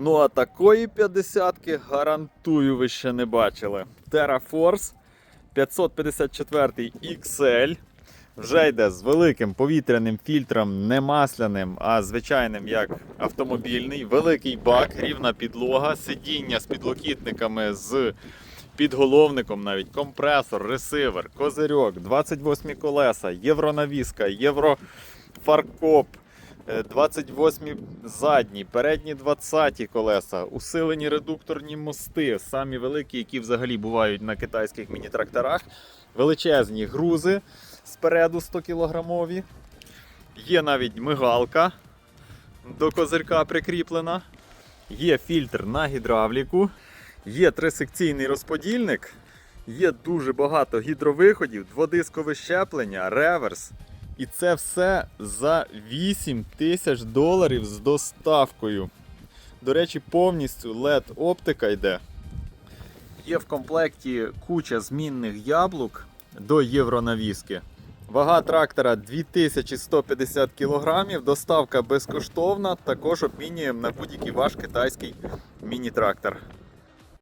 Ну а такої 50-ки гарантую ви ще не бачили. TerraForce 554 XL. Вже йде з великим повітряним фільтром, не масляним, а звичайним як автомобільний. Великий бак, рівна підлога, сидіння з підлокітниками з підголовником, навіть компресор, ресивер, козирьок, 28 колеса, євронавіска, єврофаркоп, 28 задні, передні 20 колеса, усилені редукторні мости, самі великі, які взагалі бувають на китайських міні-тракторах, величезні грузи спереду 100 кілограмові. Є навіть мигалка до козирка прикріплена. Є фільтр на гідравліку. Є трисекційний розподільник. Є дуже багато гідровиходів, дводискове щеплення, реверс. І це все за 8 тисяч доларів з доставкою. До речі, повністю LED оптика йде. Є в комплекті куча змінних яблук до євронавіски. Вага трактора 2150 кг, доставка безкоштовна, також обмінюємо на будь-який ваш китайський міні-трактор.